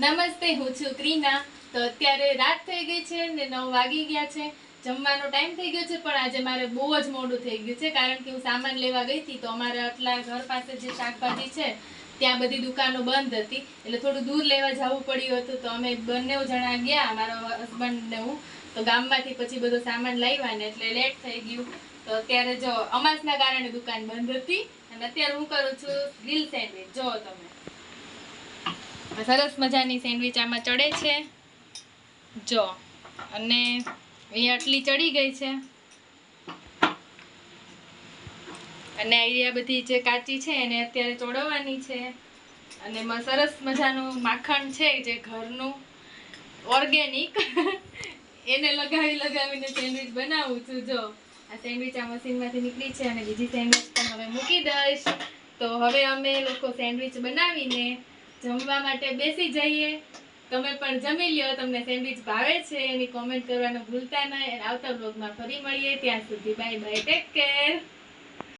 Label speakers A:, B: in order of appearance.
A: નમસ્તે, હું છું ક્રીના તો અત્યારે રાત થઈ ગઈ છે ને નવ વાગી ગયા છે. જમવાનો ટાઈમ થઈ ગયો છે, પણ આજે મારે બહુ જ મોડું થઈ ગયું છે, કારણ કે હું સામાન લેવા ગઈ હતી, તો અમારે આટલા ઘર પાસે જે શાકભાજી છે, ત્યાં બધી દુકાનો બંધ હતી. એટલે થોડું દૂર લેવા જવું પડ્યું હતું, તો અમે બંને જણા ગયા, મારા હસબન્ડ ને હું. તો ગામમાંથી પછી બધો સામાન લાવ્યા ને એટલે લેટ થઈ ગયું. તો અત્યારે જો અમાસના કારણે દુકાન બંધ હતી. અને અત્યારે હું કરું છું ગ્રીલ સેન્ડવિચ જો તમે. સરસ મજાની સેન્ડવિચ આમાં ચડે છે. જો, અને એ આટલી ચડી ગઈ છે. અને આ બધી જે કાચી છે એને અત્યારે ચોડવવાની છે. અને એમાં સરસ મજાનું માખણ છે જે ઘરનું ઓર્ગેનિક. એને લગાવી લગાવીને સેન્ડવિચ બનાવું છું. જો, આ સેન્ડવિચ આ મશીનમાંથી નીકળી છે અને બીજી સેન્ડવિચ પણ હવે મૂકી દઈશ. તો હવે અમે લોકો સેન્ડવિચ બનાવીને જમવા માટે બેસી જઈએ. તમે પણ જમી લ્યો, તમને સેન્ડવિચ ભાવે છે, એની કોમેન્ટ કરવાનું ભૂલતા નહીં. આવતા બ્લોગમાં ફરી મળીએ. ત્યાં સુધી બાય બાય ટેક કેર